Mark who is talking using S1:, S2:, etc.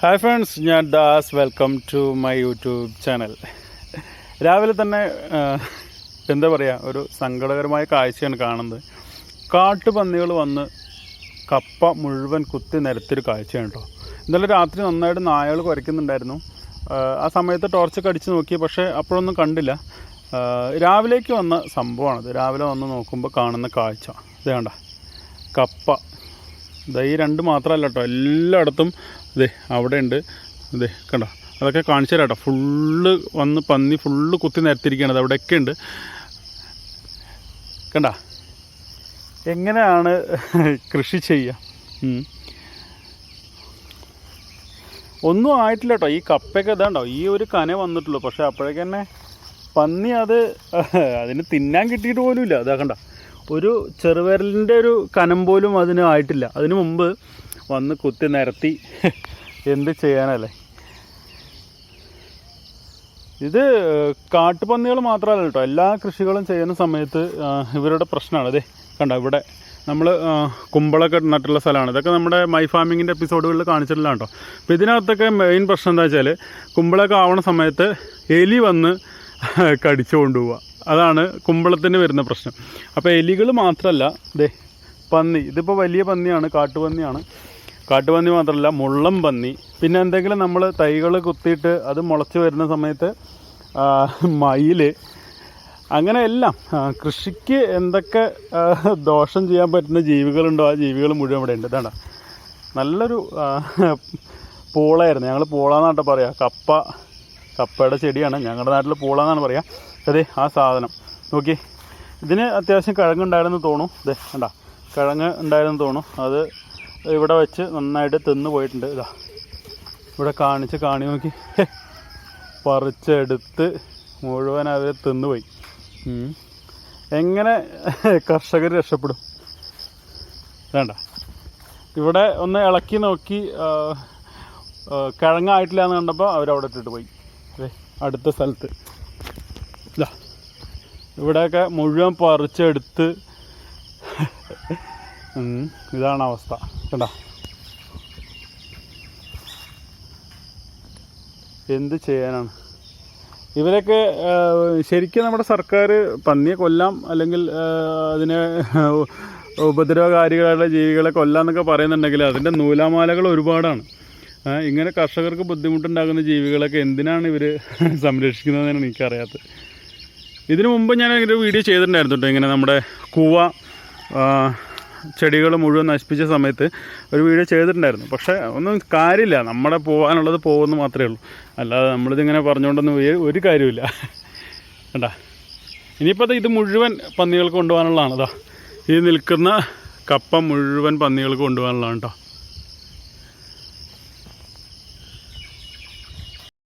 S1: Hi friends ഞാൻ Das. Welcome to my YouTube channel രാവിലെ തന്നെ എന്താ പറയുക ഒരു സങ്കടകരമായ കാഴ്ചയാണ് കാണുന്നത്. കാട്ടുപന്നികൾ വന്ന് കപ്പ മുഴുവൻ കുത്തി നിരത്തിയൊരു കാഴ്ചയാണ് കേട്ടോ ഇന്നലെ രാത്രി നന്നായിട്ട് നായകൾ കുരയ്ക്കുന്നുണ്ടായിരുന്നു. ആ, സമയത്ത് ടോർച്ചൊക്കെ അടിച്ച് നോക്കി പക്ഷേ അപ്പോഴൊന്നും കണ്ടില്ല. രാവിലേക്ക് വന്ന സംഭവമാണത് രാവിലെ വന്ന് നോക്കുമ്പോൾ കാണുന്ന കാഴ്ച. ഇത് കണ്ട കപ്പ ഇതായി രണ്ട് മാത്രമല്ല കേട്ടോ എല്ലായിടത്തും ഇതേ അവിടെ ഉണ്ട് ഇതേ കണ്ടോ? അതൊക്കെ കാണിച്ചു തരാം കേട്ടോ. ഫുള്ള് വന്ന് പന്നി ഫുള്ള് കുത്തി നിരത്തിരിക്കുകയാണ് അവിടെയൊക്കെ ഉണ്ട്. കണ്ട? എങ്ങനെയാണ് കൃഷി ചെയ്യുക? ഒന്നും ആയിട്ടില്ല കേട്ടോ. ഈ കപ്പയൊക്കെ ഇതാണ്ടോ? ഈ ഒരു കന വന്നിട്ടുള്ളൂ. പക്ഷെ അപ്പോഴേക്ക് തന്നെ പന്നി അത് അതിന് തിന്നാൻ കിട്ടിയിട്ട് പോലും ഇല്ല അതാ കണ്ട? ഒരു ചെറുവിരലിന്റെ ഒരു കനം പോലും അതിന് ആയിട്ടില്ല. അതിനു മുമ്പ് വന്ന് കുത്തി നിരത്തി എന്ത് ചെയ്യാനല്ലേ? ഇത് കാട്ടുപന്നികൾ മാത്രമല്ല കേട്ടോ. എല്ലാ കൃഷികളും ചെയ്യുന്ന സമയത്ത് ഇവരുടെ പ്രശ്നമാണ്. അതെ കണ്ട ഇവിടെ നമ്മൾ കുമ്പളൊക്കെ നട്ടുള്ള സ്ഥലമാണ്. ഇതൊക്കെ നമ്മുടെ മൈ ഫാമിങ്ങിന്റെ എപ്പിസോഡുകളിൽ കാണിച്ചിട്ടില്ല കേട്ടോ. അപ്പോൾ ഇതിനകത്തൊക്കെ മെയിൻ പ്രശ്നം എന്താ വെച്ചാൽ കുമ്പളൊക്കെ ആവണ സമയത്ത് എലി വന്ന് കടിച്ചു കൊണ്ടുപോവുക അതാണ് കുമ്പളത്തിന് വരുന്ന പ്രശ്നം. അപ്പോൾ എലികൾ മാത്രമല്ല ദേ പന്നി. ഇതിപ്പോൾ വലിയ പന്നിയാണ് കാട്ടുപന്നിയാണ്. കാട്ടുപന്നി മാത്രമല്ല മുള്ളം പന്നി. പിന്നെ എന്തെങ്കിലും നമ്മൾ തൈകൾ കുത്തിയിട്ട് അത് മുളച്ച് വരുന്ന സമയത്ത് മയിൽ അങ്ങനെ എല്ലാം. കൃഷിക്ക് എന്തൊക്കെ ദോഷം ചെയ്യാൻ പറ്റുന്ന ജീവികളുണ്ടോ? ആ ജീവികൾ മുഴുവൻ ഇവിടെ ഉണ്ട്. ഇതാണ്? നല്ലൊരു പൂളായിരുന്നു ഞങ്ങൾ പൂളാന്നാട്ടോ പറയാ. കപ്പ കപ്പയുടെ ചെടിയാണ്. ഞങ്ങളുടെ നാട്ടിൽ പൂള എന്നാണ് പറയുക അതെ ആ സാധനം. നോക്കി ഇതിന് അത്യാവശ്യം കിഴങ്ങുണ്ടായിരുന്നു തോന്നും അതെ വേണ്ട കിഴങ്ങ് ഉണ്ടായിരുന്നു തോന്നും അത് ഇവിടെ വെച്ച് നന്നായിട്ട് തിന്നു പോയിട്ടുണ്ട്. ഇതാ. ഇവിടെ കാണിച്ച് കാണി നോക്കി. പറിച്ചെടുത്ത് മുഴുവൻ അവർ തിന്നുപോയി എങ്ങനെ കർഷകർ രക്ഷപ്പെടും? വേണ്ട. ഇവിടെ ഒന്ന് ഇളക്കി നോക്കി കിഴങ്ങായിട്ടില്ല എന്ന് കണ്ടപ്പോൾ അവരവിടെ ഇട്ടിട്ട് പോയി. അടുത്ത സ്ഥലത്ത്. ഇതാ ഇവിടെയൊക്കെ മുഴുവൻ പറിച്ചെടുത്ത്. ഇതാണ് അവസ്ഥ. കണ്ട? എന്ത് ചെയ്യാനാണ്? ഇവരൊക്കെ ശരിക്കും നമ്മുടെ സർക്കാർ പന്നിയെ കൊല്ലാം അല്ലെങ്കിൽ അതിനെ ഉപദ്രവകാരികളായിട്ടുള്ള ജീവികളെ കൊല്ലാം എന്നൊക്കെ പറയുന്നുണ്ടെങ്കിൽ അതിന്റെ നൂലാമാലകൾ ഒരുപാടാണ്. ഇങ്ങനെ കർഷകർക്ക് ബുദ്ധിമുട്ടുണ്ടാകുന്ന ജീവികളൊക്കെ എന്തിനാണ് ഇവർ സംരക്ഷിക്കുന്നതെന്നാണ് എനിക്കറിയാത്തത്. ഇതിനു മുമ്പ് ഞാൻ ഒരു വീഡിയോ ചെയ്തിട്ടുണ്ടായിരുന്നു കേട്ടോ ഇങ്ങനെ നമ്മുടെ കൂവ ചെടികൾ മുഴുവൻ നശിപ്പിച്ച സമയത്ത് ഒരു വീഡിയോ ചെയ്തിട്ടുണ്ടായിരുന്നു. പക്ഷേ ഒന്നും കാര്യമില്ല. നമ്മുടെ പോകാനുള്ളത് പോകുമെന്ന് മാത്രമേ ഉള്ളൂ. അല്ലാതെ നമ്മളിതിങ്ങനെ പറഞ്ഞുകൊണ്ടൊന്നും ഒരു- കാര്യമില്ല കണ്ടാ? ഇനിയിപ്പോൾ ഇത് മുഴുവൻ പന്നികൾക്ക് കൊണ്ടുപോകാനുള്ളതാണ് അതാ ഈ നിൽക്കുന്ന കപ്പ മുഴുവൻ പന്നികൾക്ക് കൊണ്ടുപോകാനുള്ളതാണ് കേട്ടോ